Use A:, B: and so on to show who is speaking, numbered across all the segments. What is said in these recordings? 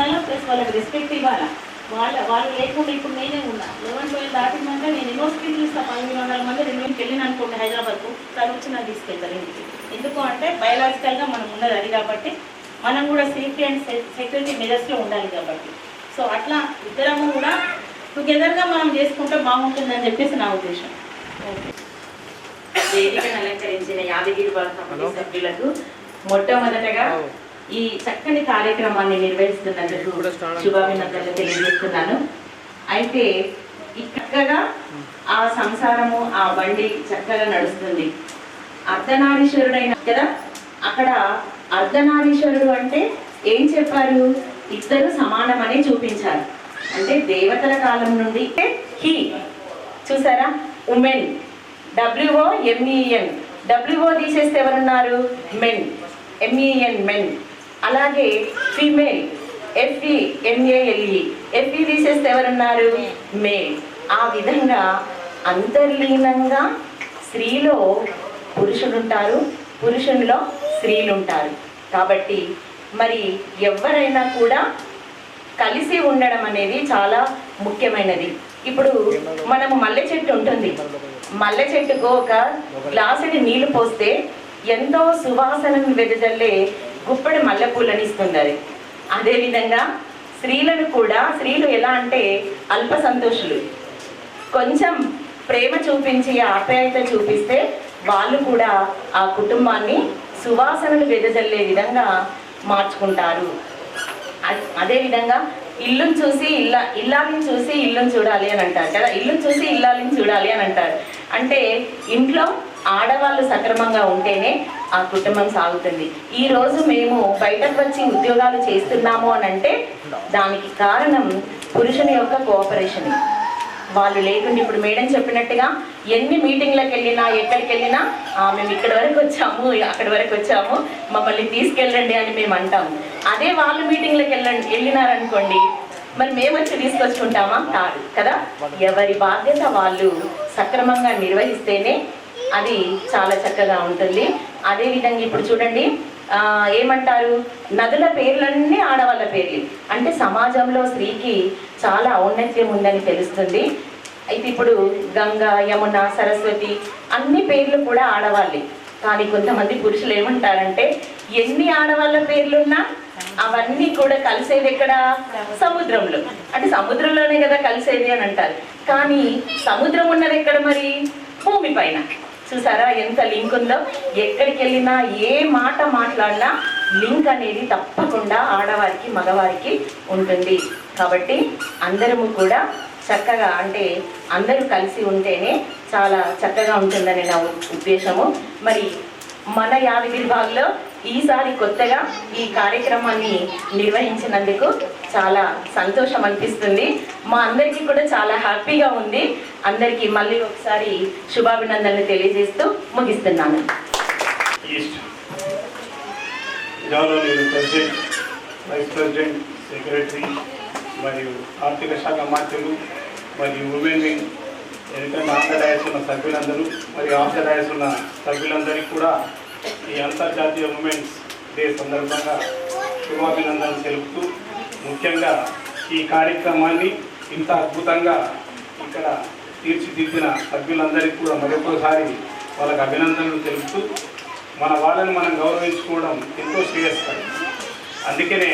A: ఉండాలా? ప్లస్ వాళ్ళకి రెస్పెక్ట్ ఇవ్వాలా? వాళ్ళ వాళ్ళు లేకుండా ఇప్పుడు నేనే ఉన్నా. లెవెన్ ట్వెల్వ్ దాటిందంటే నేను యూనివర్సిటీకి ఇస్తాను పదిహేను వందల మంది రెండు వేలకు వెళ్ళిన అనుకోండి హైదరాబాద్కు. తను వచ్చి నాకు తీసుకెళ్తారు ఇంటికి. ఎందుకు అంటే బయలాజికల్గా మనం ఉన్నది అది కాబట్టి మనం కూడా సేఫ్టీ అండ్ సెక్యూరిటీ మెజర్స్లో ఉండాలి కాబట్టి. సో అట్లా ఇద్దరము కూడా టుగెదర్గా మనం చేసుకుంటే బాగుంటుందని చెప్పేసి నా ఉద్దేశం. ఓకే వేదికను అలంకరించిన యాదగిరి బాల సభ్యులకు మొట్టమొదటగా ఈ చక్కని కార్యక్రమాన్ని నిర్వహిస్తున్నందుకు శుభాభినందనలు తెలియజేస్తున్నాను. అయితే చక్కగా ఆ సంసారము ఆ బండి చక్కగా నడుస్తుంది. అర్ధనారీశ్వరుడైన కదా? అక్కడ అర్ధనారీశ్వరుడు అంటే ఏం చెప్పారు? ఇద్దరు సమానమని చూపించారు. అంటే దేవతల కాలం నుండి హీ. చూసారా? Women. WO M E N W O తీసేస్తే ఎవరున్నారు? Men. M E N men. అలాగే female F E M A L E F E తీసేస్తే ఎవరున్నారు? మేల్ ఆ విధంగా అంతర్లీనంగా స్త్రీలో పురుషునిలో స్త్రీలు ఉంటారు కాబట్టి మరి ఎవరైనా కూడా కలిసి ఉండడం అనేది చాలా ముఖ్యమైనది. ఇప్పుడు మనము మల్లె చెట్టు ఉంటుంది. మల్లె చెట్టుకు ఒక గ్లాసుడి నీళ్ళు పోస్తే ఎంతో సువాసనను వెదజల్లే గుప్పడి మల్లెపూలను ఇస్తుంది అది అదేవిధంగా స్త్రీలను కూడా స్త్రీలు ఎలా అంటే అల్ప సంతోషులు. కొంచెం ప్రేమ చూపించి ఆప్యాయత చూపిస్తే వాళ్ళు కూడా ఆ కుటుంబాన్ని సువాసనలు వెదజల్లే విధంగా మార్చుకుంటారు. అదేవిధంగా ఇల్లుని చూసి ఇల్లా ఇల్లాలిని చూసి ఇల్లుని చూడాలి అని అంటారు కదా. ఇల్లుని చూసి ఇల్లాలిని చూడాలి అని అంటారు. అంటే ఇంట్లో ఆడవాళ్ళు సక్రమంగా ఉంటేనే ఆ కుటుంబం సాగుతుంది. ఈ రోజు మేము బయటకు వచ్చి ఉద్యోగాలు చేస్తున్నాము అని అంటే దానికి కారణం పురుషుని యొక్క కోఆపరేషన్. వాళ్ళు లేకుండా ఇప్పుడు మేడం చెప్పినట్టుగా ఎన్ని మీటింగ్లకు వెళ్ళినా ఎక్కడికి వెళ్ళినా "ఆ, మేము ఇక్కడ వరకు వచ్చాము అక్కడి వరకు వచ్చాము మమ్మల్ని తీసుకెళ్ళండి అని మేము అంటాము అదే వాళ్ళు మీటింగ్లకు వెళ్ళండి వెళ్ళినారనుకోండి మరి మేము వచ్చి తీసుకొచ్చుకుంటామా? కాదు కదా? ఎవరి బాధ్యత వాళ్ళు సక్రమంగా నిర్వహిస్తేనే అది చాలా చక్కగా ఉంటుంది. అదేవిధంగా ఇప్పుడు చూడండి ఏమంటారు? నదుల పేర్లన్నీ ఆడవాళ్ళ పేర్లు. అంటే సమాజంలో స్త్రీకి చాలా ఔన్నత్యం ఉందని తెలుస్తుంది. అయితే ఇప్పుడు గంగ యమున సరస్వతి అన్ని పేర్లు కూడా ఆడవాళ్ళే. కానీ కొంతమంది పురుషులు ఏమంటారంటే ఎన్ని ఆడవాళ్ళ పేర్లున్నా అవన్నీ కూడా కలిసేది ఎక్కడ? సముద్రంలో. అంటే సముద్రంలోనే కదా కలిసేది అని అంటారు. కానీ సముద్రం ఉన్నది ఎక్కడ మరి? భూమి పైన. చూసారా ఎంత లింక్ ఉందో? ఎక్కడికి వెళ్ళినా ఏ మాట మాట్లాడినా లింక్ అనేది తప్పకుండా ఆడవారికి మగవారికి ఉంటుంది. కాబట్టి అందరము కూడా చక్కగా అంటే అందరూ కలిసి ఉంటేనే చాలా చక్కగా ఉంటుందని నా ఉద్దేశము. మరి మన యాదగిరి బాగ్లో ఈసారి కొత్తగా ఈ కార్యక్రమాన్ని నిర్వహించినందుకు చాలా సంతోషం అనిపిస్తుంది. మా అందరికీ కూడా చాలా హ్యాపీగా ఉంది. అందరికీ మళ్ళీ ఒకసారి శుభాభినందనలు తెలియజేస్తూ ముగిస్తున్నాను.
B: వైస్ ప్రెసిడెంట్ సెక్రటరీ మరియు ఆర్థిక శాఖ మంత్రులు మరియు ఉమెన్ వింగ్ ఎందుకంటే ఆంధ్రప్రదేశ్ ఉన్న సభ్యులందరూ మరియు ఆంధ్రప్రదేశ్ ఉన్న సభ్యులందరికీ కూడా ఈ అంతర్జాతీయ ఉమెన్స్ డే సందర్భంగా శుభాభినందనలు తెలుపుతూ ముఖ్యంగా ఈ కార్యక్రమాన్ని ఇంత అద్భుతంగా ఇక్కడ తీర్చిదిద్దిన సభ్యులందరికీ కూడా మరొకసారి వాళ్ళకి అభినందనలు తెలుపుతూ మన వాళ్ళని మనం గౌరవించుకోవడం ఎంతో శ్రేయస్కరం. అందుకనే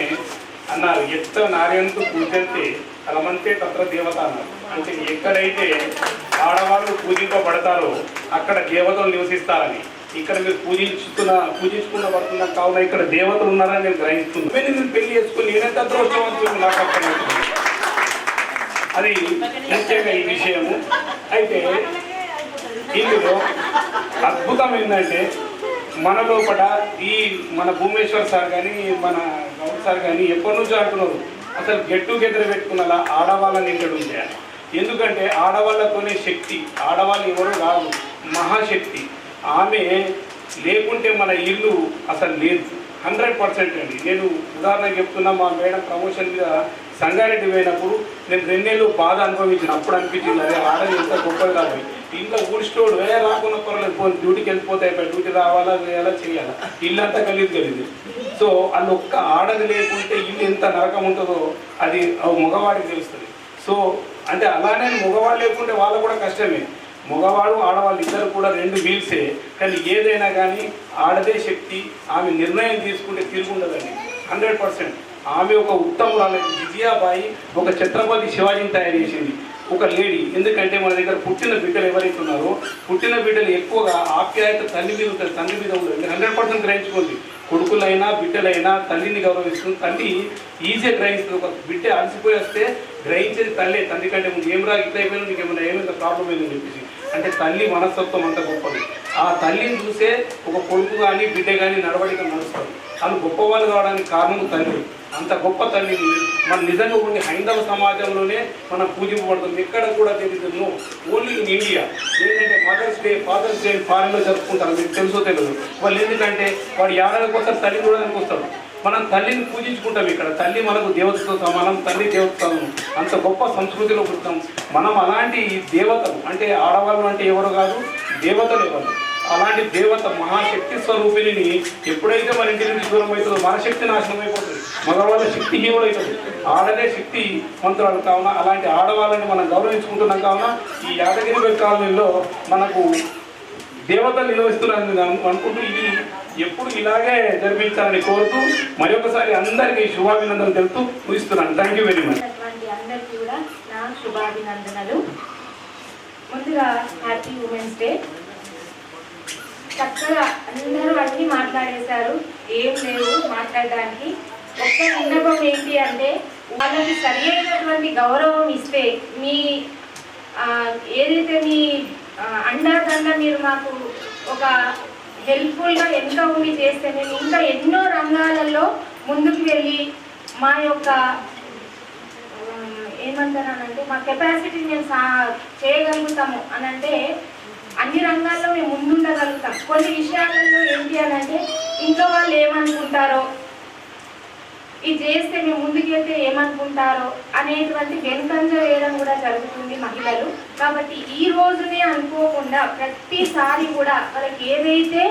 B: అన్నారు ఎత్త నార్యంతో పూజంతే కలమంతే తత్ర దేవత అన్నారు. అంటే ఎక్కడైతే ఆడవాళ్ళు పూజింపబడతారో అక్కడ దేవతలు నివసిస్తారని. ఇక్కడ మీరు పూజించుకున్న పూజించుకున్న పడుతున్న కావున ఇక్కడ దేవతలు ఉన్నారని నేను గ్రహిస్తున్నాను. ఇవన్నీ పెళ్ళి చేసుకుని నేనెంత అదృష్టవంతులు నాకు అక్కడ అది ముఖ్యంగా ఈ విషయము. అయితే ఇందులో అద్భుతం ఏంటంటే మన లోపల ఈ మన భూమేశ్వర్ సార్ కానీ మన గౌడ్ సార్ కానీ ఎప్పటి నుంచో అంటున్నారు. అసలు గెట్ టుగెదర్ పెట్టుకున్నలా ఆడవాళ్ళని ఇక్కడ చేయాలి ఎందుకంటే ఆడవాళ్ళతోనే శక్తి. ఆడవాళ్ళు ఎవరు కాదు మహాశక్తి. ఆమె లేకుంటే మన ఇల్లు అసలు లేదు. హండ్రెడ్ పర్సెంట్ అండి. నేను ఉదాహరణ చెప్తున్నా మా మేడం ప్రమోషన్ మీద సంగారెడ్డి పోయినప్పుడు నేను రెండేళ్ళు బాధ అనుభవించిన. అప్పుడు అనిపించింది అదే ఆడది ఎంత గొప్పది కాదు. ఇంట్లో ఊడిస్టోడు వేరే రాకుండా పర్వాలేదు పోనీ డ్యూటీకి వెళ్ళిపోతే అయిపోయి డ్యూటీ రావాలా వేయాలా చేయాలా? ఇల్లు అంతా కలిగి కలిగింది సో అది ఒక్క ఆడది లేకుంటే ఇల్లు ఎంత నరకం ఉంటుందో అది మగవాడికి తెలుస్తుంది. సో అంటే అలానే మగవాడు లేకుంటే వాళ్ళు కూడా కష్టమే. మగవాడు ఆడవాళ్ళు ఇద్దరు కూడా రెండు వీల్సే. కానీ ఏదైనా కానీ ఆడదే శక్తి ఆమె నిర్ణయం తీసుకుంటే తిరుగుండదండి హండ్రెడ్ పర్సెంట్. ఆమె ఒక ఉత్తమురాలు విజయాబాయి ఒక ఛత్రపతి శివాజీని తయారు చేసింది. ఒక లేడీ. ఎందుకంటే మన దగ్గర పుట్టిన బిడ్డలు ఎవరైతే ఉన్నారో పుట్టిన బిడ్డలు ఎక్కువగా ఆప్యాయత తల్లి మీద ఉంటుంది తండ్రి మీద ఉంటుంది హండ్రెడ్ పర్సెంట్ గ్రహించుకోండి. కొడుకులైనా బిడ్డలైనా తల్లిని గౌరవిస్తుంది. తల్లి ఈజీగా గ్రహిస్తుంది. ఒక బిడ్డ అలసిపోయి వస్తే గ్రహించేది తల్లే. తండ్రి కంటే ముందు ఏం రా ఇట్లయిపోయినా నీకు ఏమైనా ఏమైనా ప్రాబ్లం ఏందని చెప్పేసి. అంటే తల్లి మనస్తత్వం అంత గొప్పది. ఆ తల్లిని చూసే ఒక కొడుకు కానీ బిడ్డ కానీ నడవడిక నడుస్తారు వాళ్ళు గొప్పవాళ్ళు కావడానికి కారణం తల్లి. అంత గొప్ప తల్లిని మన నిజంగా ఉండి హైందవ సమాజంలోనే మనం పూజింపబడుతుంది. ఎక్కడ కూడా తెలియదు. ఓన్లీ ఇన్ ఇండియా ఏంటంటే మదర్స్ డే ఫాదర్స్ డే ఫారెన్లో జరుపుకుంటారు. మీకు తెలుసో తెలియదు. వాళ్ళు ఎందుకంటే వాడు ఏడాదికి వస్తారు తల్లి చూడడానికి వస్తారు మనం తల్లిని పూజించుకుంటాం ఇక్కడ. తల్లి మనకు దేవతతో సమానం తల్లి దేవతతో అంత గొప్ప సంస్కృతిలో పుడతాం. మనం అలాంటి దేవతలు అంటే ఆడవాళ్ళు అంటే ఎవరు కాదు? దేవతలు ఎవరు? అలాంటి దేవత మహాశక్తి స్వరూపిణిని ఎప్పుడైతే మన ఇంటి నుంచి దూరం అవుతుందో మన శక్తి నాశనం అయిపోతుంది. మగవాళ్ళ శక్తి హీనులు ఆడనే శక్తి మంత్రాలు కావున అలాంటి ఆడవాళ్ళని మనం గౌరవించుకుంటున్నాం కావున ఈ యాదగిరి కాలనీలో మనకు దేవతలు నిలవిస్తున్నారని అనుకుంటూ ఇది ఎప్పుడు ఇలాగే జరిపించాలని కోరుతూ మరొకసారి అందరికీ శుభాభినందనలు తెలుపుతూ ముగిస్తున్నాను. థ్యాంక్ యూ వెరీ మచ్
C: అందరికీ కూడా నా శుభాభినందనలు. ముందుగా హ్యాపీ ఉమెన్స్ డే చక్కగా అందరూ అన్ని మాట్లాడేశారు. ఏం లేవు మాట్లాడడానికి. ఒక్క విన్నపం ఏంటి అంటే వాళ్ళకి సరి అయినటువంటి గౌరవం ఇస్తే మీ ఏదైతే మీ అండా అండాదండ మీరు మాకు ఒక హెల్ప్ఫుల్గా ఎంత ఉండి చేస్తే నేను ఇంకా ఎన్నో రంగాలలో ముందుకు వెళ్ళి మా యొక్క ఏమంటానంటే మా కెపాసిటీ మేము సా చేయగలుగుతాము అని అంటే అన్ని రంగాల్లో మేము ముందుండగలుగుతాం. కొన్ని విషయాలలో ఏంటి అని అంటే ఇంట్లో వాళ్ళు ఏమనుకుంటారో ఇది చేస్తే మేము ముందుకెళ్తే ఏమనుకుంటారో అనేటువంటి వెనుకంజ వేయడం కూడా జరుగుతుంది మహిళలు. కాబట్టి ఈ రోజునే అనుకోకుండా ప్రతిసారి కూడా వాళ్ళకి ఏదైతే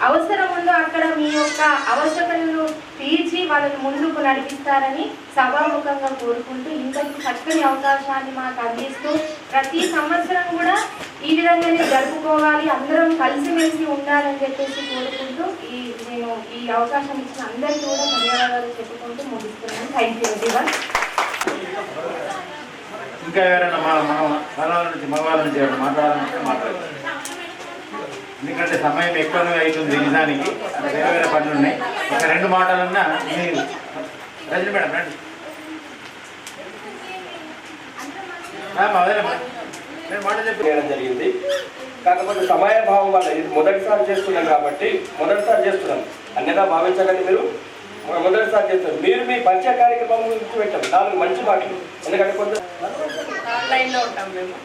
C: అవసరం ఉందో అక్కడ మీ యొక్క అవసరతలను తీర్చి వాళ్ళని ముందుకు నడిపిస్తారని సభాముఖంగా కోరుకుంటూ ఇంతకు చక్కని అవకాశాన్ని మాకు అందిస్తూ ప్రతి సంవత్సరం కూడా ఈ విధంగానే జరుపుకోవాలి అందరం కలిసిమెలిసి ఉండాలని చెప్పేసి కోరుకుంటూ ఈ నేను ఈ అవకాశం ఇచ్చిన అందరికీ కూడా ధన్యవాదాలు చెప్పుకుంటూ ముగిస్తున్నాను. థ్యాంక్ యూ ఎవ్రీవన్
D: ఇంకా ఎవరైనా మా మన మగవాళ్ళ నుంచి మగవాళ్ళ నుంచి ఎవరైనా మాట్లాడాలంటే మాట్లాడాలి ఎందుకంటే సమయం ఎక్కువనే అవుతుంది నిజానికి. వేరే వేరే పనులు ఉన్నాయి. ఒక రెండు మాటలన్నా మీరు రజని మేడం రండి. రామ్మా, మేడం రెండు మాటలు చెప్పు
E: చేయడం జరిగింది. కాకపోతే సమయ భావం వల్ల ఇది మొదటిసారి చేస్తున్నాం కాబట్టి మొదటిసారి చేస్తున్నాం. అన్యదా భావించకండి మీరు. మొదటిసారి చేస్తున్నారు మీరు మీ పరిచయ కార్యక్రమం గురించి పెట్టాం నాలుగు మంచి మాటలు. ఎందుకంటే కొంత
F: ఆన్లైన్లో ఉంటాం మేము.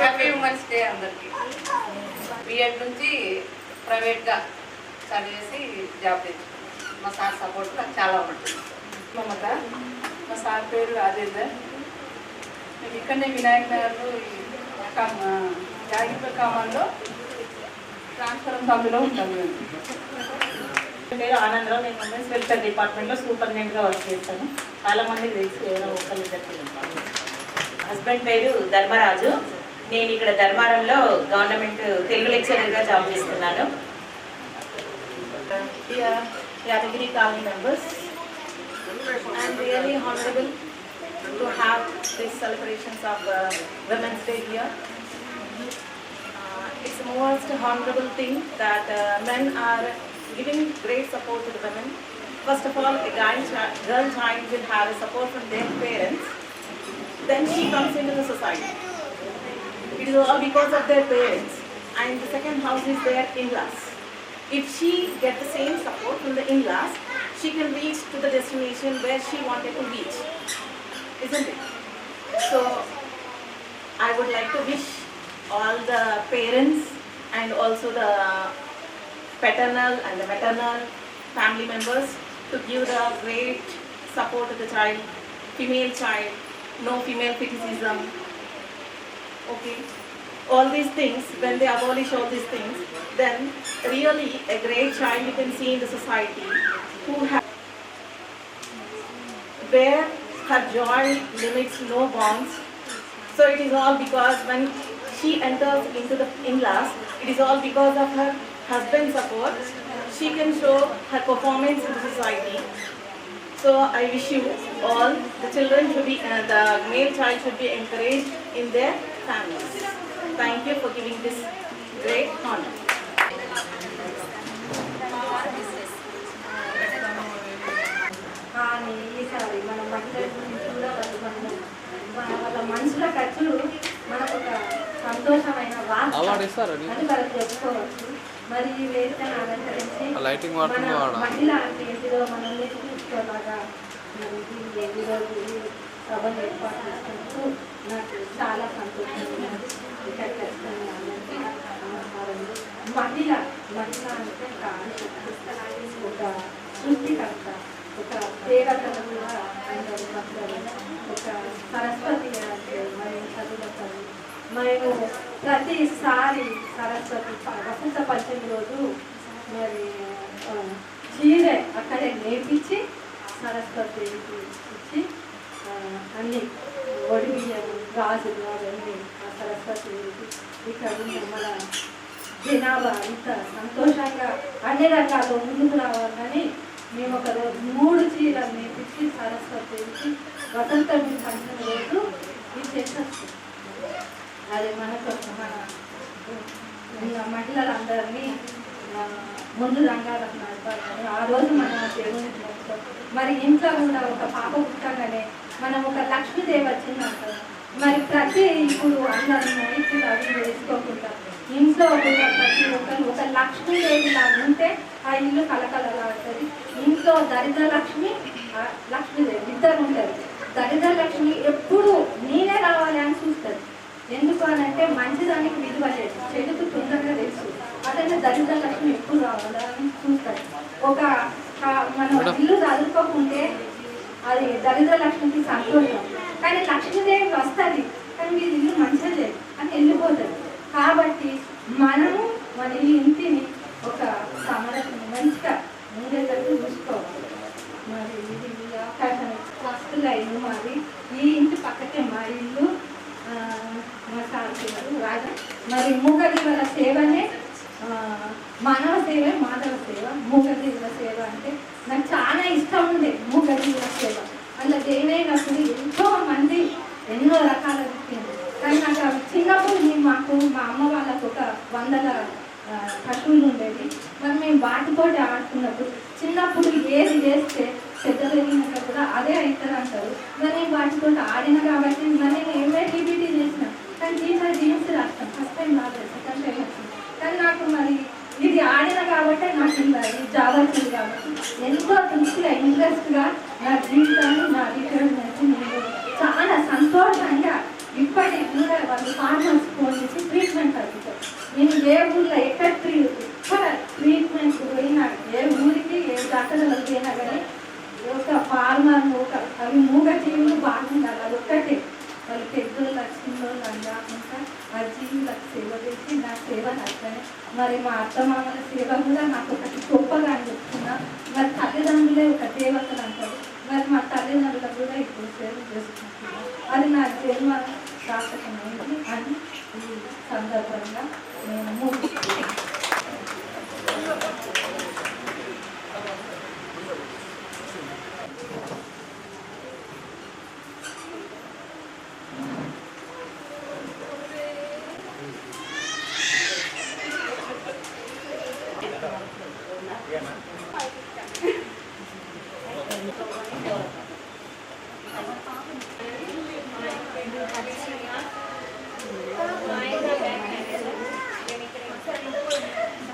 F: హ్యాపీ ఉమెన్స్ డే అందరికి. బిఎడ్ నుంచి ప్రైవేట్గా చదివేసి జాబ్ తెచ్చుకున్నాం. మా సార్ సపోర్ట్ నాకు చాలా ఉంటుంది. మమత మా సార్ పేరు రాజేందర్. మేము ఇక్కడనే వినాయక నగర్లో జాగిప కామంలో ట్రాన్స్ఫరం సభ్యులో ఉంటాం మేము.
G: పేరు ఆనందరావు నేను ఉమెన్స్ వెల్ఫేర్ డిపార్ట్మెంట్లో సూపరింటెండెంట్గా వర్క్ చేస్తాను. చాలా మందికి తెలుసు ఎవరో ఒకరిద్దరికి హస్బెండ్ పేరు ధర్మరాజు. నేను ఇక్కడ ధర్మారంలో గవర్నమెంట్ తెలుగు లెక్చరర్గా జాబ్ చేస్తున్నాను. Yadagiri colony members I'm really honorable. To have these celebrations of uh, Women's Day here. Uh, it's the most honorable thing that uh, men are giving great support to the women. First of all, a guy, girl child will have a support from their parents. Then she comes into the society. It is all because of their parents. And the second house is their in-laws. If she get the same support from the in-laws, she can reach to the destination where she wanted to reach. Isn't it? So, I would like to wish all the parents and also the paternal and the maternal family members to give the great support to the child, female child, no female criticism, okay, all these things, when they abolish all these things, then really a great child you can see in the society who has where her joy limits no bounds. So it is all because when she enters into the in-laws, it is all because of her husband's support. She can show her performance in society. So I wish you all, the children should be, uh, the male child should be encouraged in their families. Thank you for giving this great honor.
H: కానీ మనసుల ఖర్చులు మనకు ఒక సంతోషమైన వార్త వాళ్ళకి చెప్పుకోవచ్చు. మరి ఈ వేదికను అలంకరించి
I: లైటింగ్
H: మహిళ అంటే ఏంటిదో మనం నేర్చుకోలాగా ఎన్ని రోజులు సభను ఏర్పాటు చేసినందుకు నాకు చాలా సంతోషంగా. ఇక్కడ. మహిళ మహిళ అంటే ఒక సృష్టికర్త ఒక అందరూ భక్తులు ఒక సరస్వతి చదువుతారు మేము ప్రతిసారి సరస్వతి వసంత పంచమి రోజు మరి చీరే అక్కడే నేర్పించి సరస్వతికి ఇచ్చి అన్ని ఒడిబియ్యం గాజులు అవన్నీ ఆ సరస్వతి ఇక్కడ ఉన్న మన జనాభా ఇంత సంతోషంగా అన్ని రకాలు ముందుకు రావాలని మేము ఒక రోజు మూడు చీరలు నేర్పించి సరస్వతికి వసంత పంచమి రోజు ఇది చేసేస్తాం అది మనకు మన మహిళలందరినీ ముందు రంగాలకు నడపాలని ఆ రోజు మనం దేవుని మరి ఇంట్లో కూడా ఒక పాప పుట్టగానే మనం ఒక లక్ష్మీదేవి వచ్చిందంట. మరి ప్రతి ఇప్పుడు అందరం ఇప్పుడు అవి వేసుకోకుండా ఇంట్లో ఉన్న ప్రతి ఒక్కరు ఒక లక్ష్మీదేవి లాగా ఉంటే ఆ ఇల్లు కలకలలాడుతుంది ఇంట్లో దరిద్ర లక్ష్మి లక్ష్మీదేవి ఇద్దరు ఉంటారు. దరిద్ర లక్ష్మి ఎప్పుడు నేనే రావాలి అని చూస్తుంది. ఎందుకు అని అంటే మంచిదానికి విలువ లేదు. చెడుకు తొందరగా తెలుసు. అతను దరిద్ర లక్ష్మి ఎప్పుడు రావాలని చూస్తాడు. ఒక మనం ఇల్లు చదువుకోకుంటే అది దరిద్ర లక్ష్మికి సంతోషం. కానీ లక్ష్మీదేవి వస్తుంది. కానీ మీరు ఇల్లు మంచిగా లేదు. అని వెళ్ళిపోతుంది కాబట్టి మనము మన ఈ ఇంటిని ఒక సమరసం మంచిగా ఉండేటట్టు చూసుకోవాలి. మరి ఇది అవకాశం వస్తుగా ఇల్లు మాది. ఈ ఇంటి పక్కకే మా ఇల్లు. మా రాజా మరి మూగజీవుల సేవనే మానవ సేవ మానవ సేవ మూగజీవుల సేవ అంటే నాకు చాలా ఇష్టం ఉంది మూగజీవుల సేవ అందులో దేవైనప్పుడు ఎంతో మంది ఎన్నో రకాల వ్యక్తులు కానీ నాకు చిన్నప్పుడు మేము మాకు మా అమ్మ వాళ్ళకు ఒక వందల పశువులు ఉండేవి మరి మేము వాటితోటి ఆడుతున్నప్పుడు చిన్నప్పుడు ఏది చేస్తే పెద్ద పెరిగినాక కూడా అదే అవుతుంది అంటారు మరి నేను వాటితో ఆడిన కాబట్టి మరి నేను ఏమే టీబీటీ చేసినా కానీ టీచర్ జీన్స్ రాస్తాను ఫస్ట్ టైం రాలేదు సెకండ్ టైం వచ్చింది కానీ నాకు మరి ఇది ఆడిన కాబట్టి నాకు ఇది జాబ్ వచ్చింది కాబట్టి ఎంతో దృష్టిగా ఇంట్రెస్ట్గా నా జీవితాన్ని నా రిటైర్మెంట్ నేను చాలా సంతోషంగా ఇప్పటి కూడా వాళ్ళు ఫార్మర్స్ ఫోన్ చేసి ట్రీట్మెంట్ అడుగుతారు. నేను ఏ ఊళ్ళో ఎక్కడ ట్రీ ట్రీట్మెంట్ పోయినా ఏ ఊరికి ఏ డాక్టర్లకు పోయినా కానీ ఒక ఫార్మర్ ఒక అవి మూగ జీవులు బాగుండాలి అది ఒక్కటే. వాళ్ళు పెద్దోళ్ళు చిన్నోళ్ళు అని కాకుండా ఆ జీవులకు సేవ చేసి నా సేవ నచ్చని. మరి మా అత్తమామల సేవ కూడా నాకు ఒకటి గొప్పగా అని చెప్తున్నా. మరి తల్లిదండ్రులే ఒక దేవతలు అంటారు. మరి మా తల్లిదండ్రులకు కూడా ఇప్పుడు సేవ చేసుకుంటున్నా. అది నా జన్మ సార్థకమైంది అని ఈ సందర్భంగా నేను ముగిస్తున్నాను.
J: Thank you.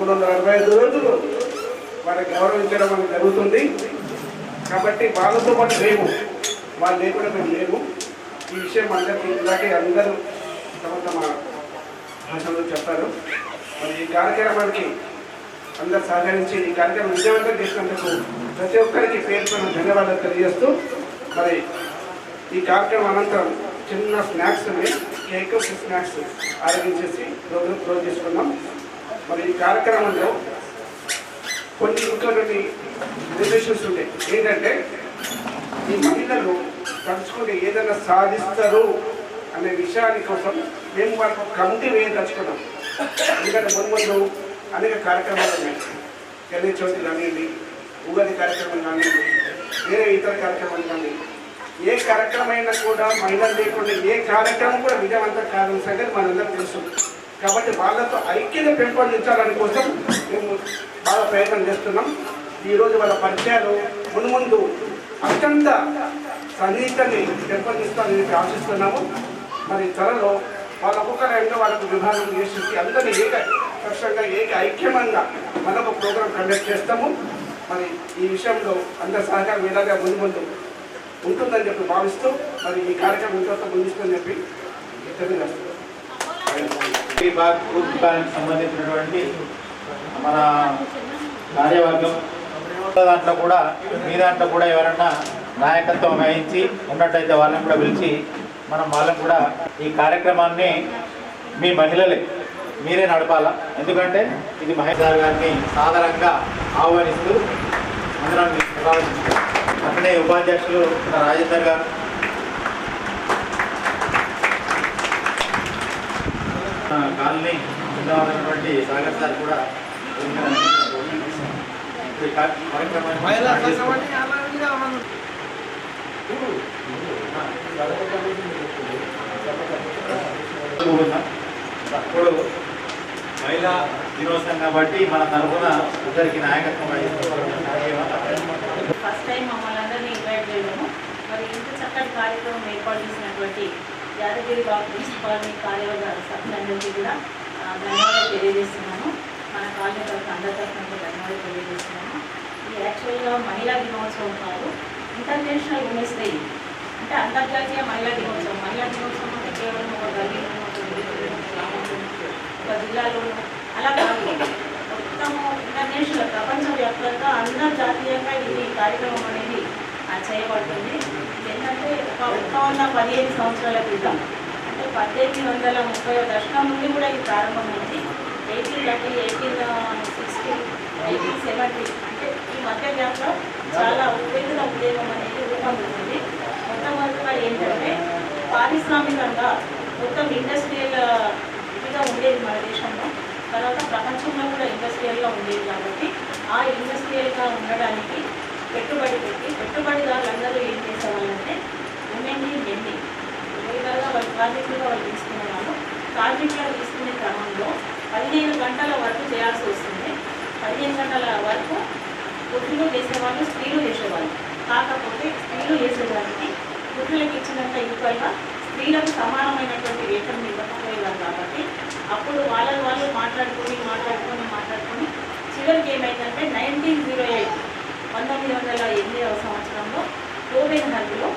J: మూడు వందల అరవై ఐదు రోజులు వారిని గౌరవించడం అనేది జరుగుతుంది. కాబట్టి వాళ్ళతో పాటు లేము వాళ్ళు లేకుండా మేము లేము. ఈ విషయం అందరికీ ఇలాగే అందరూ తమ తమ భాషలో చెప్పారు. మరి ఈ కార్యక్రమానికి అందరు సహకరించి ఈ కార్యక్రమం విజయవంతం చేసినందుకు ప్రతి ఒక్కరికి పేరు ధన్యవాదాలు తెలియజేస్తూ మరి ఈ కార్యక్రమం అనంతరం చిన్న స్నాక్స్ ఉన్నాయి. కేక్ స్నాక్స్ ఆరోగించేసి రోజు క్లోజ్ చేసుకున్నాం మరి ఈ కార్యక్రమంలో కొన్ని ఇంకొన్ని రిలేషన్స్ ఉంటాయి. ఏంటంటే ఈ మహిళలు తలుచుకుంటే ఏదైనా సాధిస్తారు అనే విషయాన్ని కోసం మేము వాళ్ళకు ఒక కమిటీ వేయం తలుచుకున్నాం ఎందుకంటే ముందు ముందు అనేక కార్యక్రమాలు ఉన్నాయి. గణేష్ చవితి కానివ్వండి ఉగాది కార్యక్రమం కానివ్వండి వేరే ఇతర కార్యక్రమాలు కానీ ఏ కార్యక్రమం అయినా కూడా మహిళలు లేకుండా ఏ కార్యక్రమం కూడా విజయవంతం కాదని సంగతి మనందరం తెలుస్తుంది కాబట్టి వాళ్ళతో ఐక్యత పెంపొందించాలని కోసం మేము బాగా ప్రయత్నం చేస్తున్నాం. ఈరోజు వాళ్ళ పరిచయాలు మునుముందు అత్యంత సన్నిహితాన్ని పెంపొందిస్తామని ఆశిస్తున్నాము. మరి త్వరలో వాళ్ళ ఒక్కొక్కరైనా వాళ్ళకు విభాగం చేసి అందరినీ ఏక పక్షంగా ఏక ఐక్యమంగా మనకు ప్రోగ్రాం కండక్ట్ చేస్తాము. మరి ఈ విషయంలో అందరి సహకారం ఇలాగా ముందు ముందు ఉంటుందని చెప్పి భావిస్తూ మరి ఈ కార్యక్రమం ఇంకొక ముందుస్తుందని చెప్పి తెలియజేస్తాం
D: ఈ సంబంధించినటువంటి మన కార్యవర్గం. దాంట్లో కూడా మీ దాంట్లో కూడా ఎవరన్నా నాయకత్వం వహించి ఉన్నట్టయితే వాళ్ళని కూడా పిలిచి మనం వాళ్ళని కూడా ఈ కార్యక్రమాన్ని మీ మహిళలే మీరే నడపాలా? ఎందుకంటే ఇది మహేష్ గారిని సాధారణంగా ఆహ్వానిస్తూ అందరం ప్రారంభించాం అట్లనే ఉపాధ్యక్షులు మన రాజేందర్ గారు. కాలనీ ఉన్నటువంటి సాగర్ సార్ కూడా అప్పుడు మహిళా దినోత్సవం కాబట్టి మన తరఫున ఇద్దరికి నాయకత్వం
G: ఫస్ట్ టైం మమ్మల్ని అందరినీ ఇన్వైట్ చేయడము. మరి ఇంత చక్కటి కార్యక్రమం ఏర్పాటు చేసినటువంటి యాదగిరి బాబు ప్రిన్సిపాల్ని కార్యవర్గ సభ్యులందరికీ కూడా ధన్యవాదాలు తెలియజేస్తున్నాను. మన కాలనీ తరఫున అందరి తరఫున కూడా ధన్యవాదాలు తెలియజేస్తున్నాను. ఇది యాక్చువల్గా మహిళా దినోత్సవం కాదు ఇంటర్నేషనల్ ఉమెన్స్ డే. అంటే అంతర్జాతీయ మహిళా దినోత్సవం. మహిళా దినోత్సవం అంటే కేవలం ఒక గల్లీలోనో ఒక జిల్లాలో ఒక అలా కాదు. మొత్తము ఇంటర్నేషనల్ ప్రపంచవ్యాప్తంగా అంతర్జాతీయంగా ఇది కార్యక్రమం అనేది చేయబడుతుంది. ఏంటంటే పదిహేను సంవత్సరాల క్రితం. అంటే పద్దెనిమిది వందల ముప్పై దశకం నుండి కూడా ఇది ప్రారంభమైంది. Eighteen thirty eighteen sixty eighteen seventy అంటే ఈ మధ్య గ్యాప్లో చాలా ఉద్వేగ ఉద్యోగం అనేది రూపొందుతుంది మొట్టమొదటిగా ఏంటంటే పారిశ్రామికంగా మొత్తం ఇండస్ట్రియల్ ఇదిగా ఉండేది మన దేశంలో. తర్వాత ప్రపంచంలో కూడా ఇండస్ట్రియల్గా ఉండేది కాబట్టి ఆ ఇండస్ట్రియల్గా ఉండడానికి పెట్టుబడి పెట్టి పెట్టుబడిదారులందరూ ఏం చేసేవాళ్ళంటే ఉమెన్ని మెన్ని విధాలుగా వాళ్ళు కార్మికులుగా వాళ్ళు తీసుకునే వాళ్ళు కార్మికులను తీసుకునే క్రమంలో పదిహేను గంటల వరకు చేయాల్సి వస్తుంది. పదిహేను గంటల వరకు పురుషులు చేసేవాళ్ళు స్త్రీలు చేసేవాళ్ళు కాకపోతే స్త్రీలు చేసేదానికి పురుషులకు ఇచ్చినంత ఈక్వల్గా స్త్రీలకు సమానమైనటువంటి వేతనం ఇవ్వకపోయేవారు కాబట్టి అప్పుడు వాళ్ళ వాళ్ళు మాట్లాడుకొని మాట్లాడుకొని మాట్లాడుకొని చివరికి ఏమైందంటే నైన్టీన్ జీరో ఎయిట్ పంతొమ్మిది వందల ఎనిమిదవ సంవత్సరంలో కోవెన్ హర్లో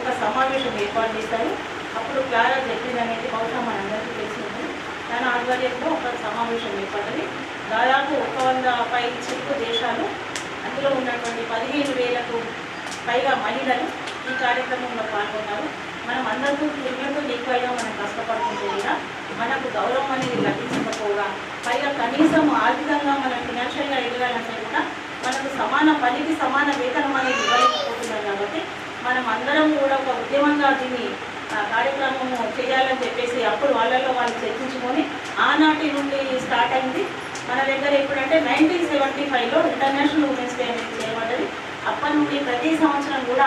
G: ఒక సమావేశం ఏర్పాటు చేశారు. అప్పుడు క్లారా చెప్పింది అనేది బహుశా మనందరికీ తెలిసింది. తన ఆధ్వర్యంలో ఒక సమావేశం ఏర్పడ్డది. దాదాపు ఒక వంద పై చిరుకు దేశాలు అందులో ఉన్నటువంటి పదిహేను వేలకు పైగా మహిళలు ఈ కార్యక్రమంలో పాల్గొన్నారు. మనం అందరికీ పురుషులతో ఎక్కువగా మనం కష్టపడుతుంటే కూడా మనకు గౌరవం అనేది లభించకపోగా పైగా కనీసం ఆర్థికంగా మనం ఫినాన్షియల్గా ఎదగాలంటే కూడా మనకు సమాన పనికి సమాన వేతనం అనేది ఇవ్వలేకపోతున్నాం కాబట్టి మనం అందరం కూడా ఒక ఉద్యమంగా దీన్ని ఆ, కార్యక్రమము చేయాలని చెప్పేసి అప్పుడు వాళ్ళల్లో వాళ్ళు చర్చించుకొని ఆనాటి నుండి స్టార్ట్ అయింది. మన దగ్గర ఎప్పుడంటే నైన్టీన్ సెవెంటీ ఫైవ్లో ఇంటర్నేషనల్ ఉమెన్స్ డే అనేది చేయబడ్డది. అప్పటి నుండి ప్రతి సంవత్సరం కూడా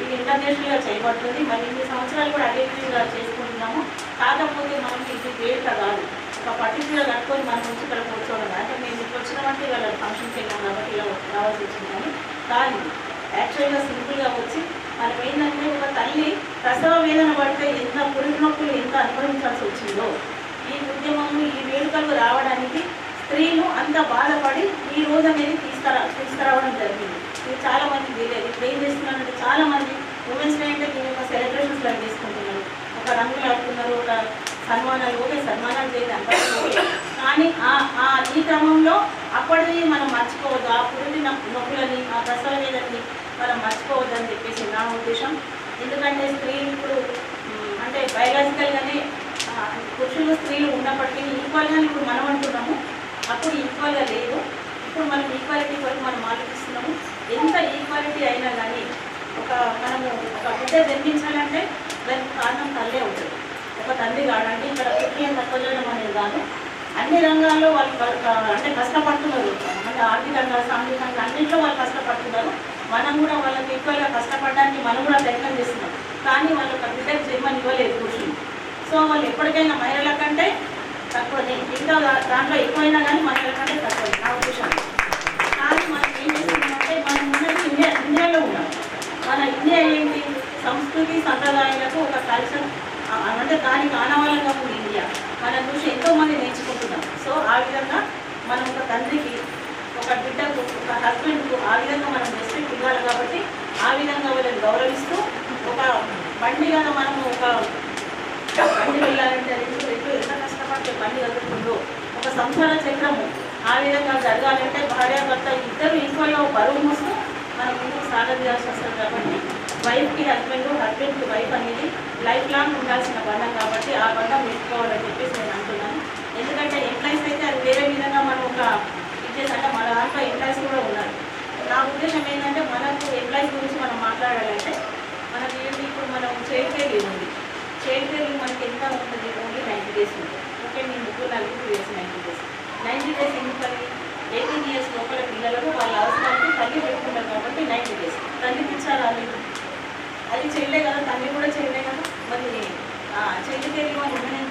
G: ఇది ఇంటర్నేషనల్గా చేయబడుతుంది. మరి ఇన్ని సంవత్సరాలు కూడా అదే విధంగా చేసుకుంటున్నాము. కాకపోతే మనకి ఇది గేట్ కాదు. ఒక పర్టికులర్ కట్టుకొని మనం వచ్చి ఇక్కడ కూర్చోవడం అంటే మేము ఇక్కడ వచ్చినామంటే వాళ్ళ ఫంక్షన్కి వెళ్ళాం కాబట్టి ఇలా రావాల్సి వచ్చింది కానీ కానీ యాక్చువల్గా సింపుల్గా వచ్చి మనం ఏంటంటే ఒక తల్లి ప్రసవ వేదన పడితే ఎంత పురుగు నొప్పులు ఎంత అనుభవించాల్సి వచ్చిందో. ఈ ఉద్యమము ఈ వేడుకలు రావడానికి స్త్రీలు అంత బాధపడి ఈ రోజు అనేది తీసుకురా తీసుకురావడం జరిగింది. ఇది చాలా మంది తెలియదు ఇప్పుడు ఏం చేస్తున్నారంటే చాలా మంది ఉమెన్స్ డే అంటే దీని ఒక సెలబ్రేషన్స్ లాగా చేసుకుంటున్నారు. ఒక రంగులు ఆడుతున్నారు ఒక సన్మానాలు ఓకే సన్మానాలు చేయదు అంతా కానీ ఆ ఈ క్రమంలో అప్పటిది మనం మర్చిపోవద్దు. ఆ పురుటి నొప్పులని ఆ ప్రసవ వేదని మనం మర్చిపోవద్దని చెప్పేసి నా ఉద్దేశం. ఎందుకంటే స్త్రీలు ఇప్పుడు అంటే బయలాజికల్గానే పురుషులు స్త్రీలు ఉన్నప్పటికీ ఈక్వల్గా ఇప్పుడు మనం అంటున్నాము. అప్పుడు ఈక్వల్గా లేదు. ఇప్పుడు మనం ఈక్వాలిటీ కొరకు మనం ఆలోచిస్తున్నాము. ఎంత ఈక్వాలిటీ అయినా కానీ ఒక మనము ఒక బిడ్డ జన్మించాలంటే దానికి కారణం తల్లే ఉంటుంది. ఒక తండ్రి కాదు ఇక్కడ పుట్టిన తక్కువ చేయడం అనేది కాదు. అన్ని రంగాల్లో వాళ్ళు అంటే కష్టపడుతున్నారు. అంటే ఆర్థికంగా సాంఘికంగా అన్నింటిలో వాళ్ళు కష్టపడుతున్నారు. మనం కూడా వాళ్ళకి ఈక్వల్గా కష్టపడడానికి మనం కూడా ప్రయత్నం చేస్తున్నాం. కానీ వాళ్ళు ఒక బిడ్డకు జన్మని ఇవ్వలేదు పురుషులు. సో వాళ్ళు ఎప్పటికైనా మహిళల కంటే తక్కువనే ఇంకా దాంట్లో ఎక్కువైనా కానీ మహిళల కంటే తక్కువ నా ఉద్దేశం. కానీ మనం ఏం చేస్తున్నామంటే మనం ఉన్నది ఇండియా ఇండియాలో ఉన్నాం. మన ఇండియా ఏంటి? సంస్కృతి సంప్రదాయాలకు ఒక కల్చర్ అంటే దానికి ఆనవాళ్ళంగా ఉంది ఇండియా. మనం చూసి ఎంతోమంది నేర్చుకుంటున్నాం. సో ఆ విధంగా మనం ఒక తండ్రికి ఒక బిడ్డకు ఒక హస్బెండ్కు ఆ విధంగా మనం రెస్పెక్ట్ ఇవ్వాలి కాబట్టి ఆ విధంగా వాళ్ళని గౌరవిస్తూ ఒక బండిగా మనము ఒక బండి వెళ్ళాలంటే రెండు రెండు ఎంత కష్టపడితే బండి కదులుతుందో ఒక సంసార చక్రము ఆ విధంగా జరగాలంటే భార్యాభర్త ఇద్దరు ఈక్వల్గా బరువు మోస్తూ మనం ముందుకు సాగదీయాల్సి వస్తుంది కాబట్టి వైఫ్కి హస్బెండ్ హస్బెండ్కి వైఫ్ అనేది లైఫ్ లాంగ్ ఉండాల్సిన బంధం కాబట్టి ఆ బంధం పెట్టుకోవాలని చెప్పేసి నేను అంటున్నాను. ఎందుకంటే ఎంప్లాయీస్ అయితే అది వేరే విధంగా మనం ఒక ఎంప్లాయీస్ అంటే మన దాంట్లో ఎంప్లాయీస్ కూడా ఉన్నారు. నా ఉద్దేశం ఏంటంటే మనకు ఎంప్లాయీస్ గురించి మనం మాట్లాడాలంటే మనకి ఏంటి? ఇప్పుడు మనం చైల్డ్ కేర్ లీవ్ ఉంది. చైల్డ్ కేర్ లీవ్ మనకి ఎంత ఉంటుంది? ఓన్లీ నైంటీ డేస్ ఉంటుంది. ఓకే మీ ముగ్గురు నలుగురు days ninety days ninety days ఎందుకని ఎయిటీన్ ఇయర్స్ లోపల పిల్లలకు వాళ్ళ అవసరానికి తల్లి పెట్టుకుంటారు కాబట్టి నైంటీ డేస్ తల్లి పిచ్చారు లేదు అది చేయలే కదా తల్లి కూడా చేయలే కదా. మరి చైల్డ్ కేర్ లీవ్ అని ఉమెన్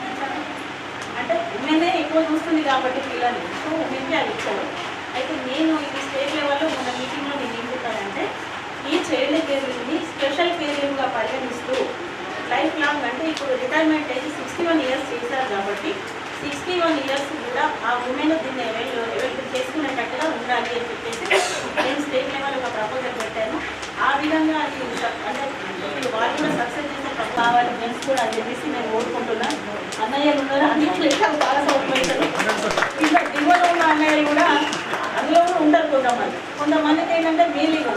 G: అంటే ఉమెనే ఎక్కువ చూస్తుంది కాబట్టి పిల్లల్ని సో ఉమెన్కి అది ఇచ్చారు అయితే నేను ఇది స్టేట్ లెవెల్లో మొన్న మీటింగ్లో నేను ఏం చెప్పానంటే ఈ చైల్డ్ కేర్ లీవ్ని స్పెషల్ కేర్ లీవ్గా పరిగణిస్తూ లైఫ్ లాంగ్ అంటే ఇప్పుడు రిటైర్మెంట్ అయితే సిక్స్టీ వన్ ఇయర్స్ చేశారు కాబట్టి సిక్స్టీ వన్ ఇయర్స్ కూడా ఆ ఉమెన్ దీన్ని అవైల్ అవైలబుల్ చేసుకునేటట్టుగా ఉండాలి అని చెప్పేసి నేను స్టేట్ లెవెల్ ఒక ప్రపోజల్ పెట్టాను ఆ విధంగా అది స- అంటే ఇప్పుడు వాళ్ళు కూడా సక్సెస్ చేసే ప్ర- కావాలి ఫ్రెండ్స్ కూడా అని చెప్పేసి నేను కోరుకుంటున్నాను అన్నయ్యలు ఉన్నారు? అన్నయ్యలు ఇంకా బాగా సౌకర్యాలు ఇంకా దిగువన ఉన్న అన్నయ్యలు కూడా అందులో కూడా ఉంటారు కొంతమంది. కొంతమందికి ఏంటంటే మీలింగ్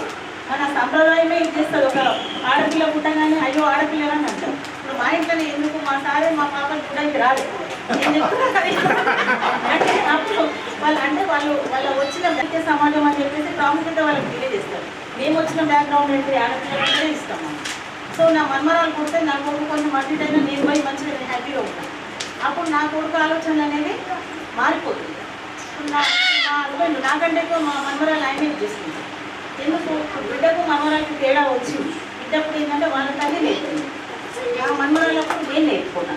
G: మన సంప్రదాయమే ఇచ్చేస్తారు. ఒక ఆడపిల్ల పుట్టగానే అయ్యో ఆడపిల్ల అని అంటారు. ఇప్పుడు మా ఇంట్లో ఎందుకు? మా సారే మా పాపని చూడడానికి రాలేదు. నేను చెప్తున్నా అంటే అప్పుడు వాళ్ళు అంటే వాళ్ళు వాళ్ళ వచ్చిన వ్యక్తి సమాజం అని చెప్పేసి ప్రాముఖ్యత వాళ్ళకి తెలియజేస్తారు. మేము వచ్చిన బ్యాక్గ్రౌండ్ ఏంటి? ఆడపిల్లలు ఇస్తాం మనం. సో నా మన్మరాలు కొడితే నా కొడుకు కొంచెం అటు అయినా నేను పోయి మంచిగా నేను హ్యాపీగా ఉంటాను అప్పుడు నా కొడుకు ఆలోచన అనేది మారిపోతుంది. ఇప్పుడు నా హస్బెండ్ నాకంటే ఎక్కువ మా మన్మరాలు ఆయనే చేస్తుంది ఎందుకు బిడ్డకు మనవరాలకి తేడా వచ్చింది. బిడ్డప్పుడు ఏంటంటే వాళ్ళ తల్లి నేర్పింది ఆ మన్మరాలకు నేను నేర్పుకున్నాను.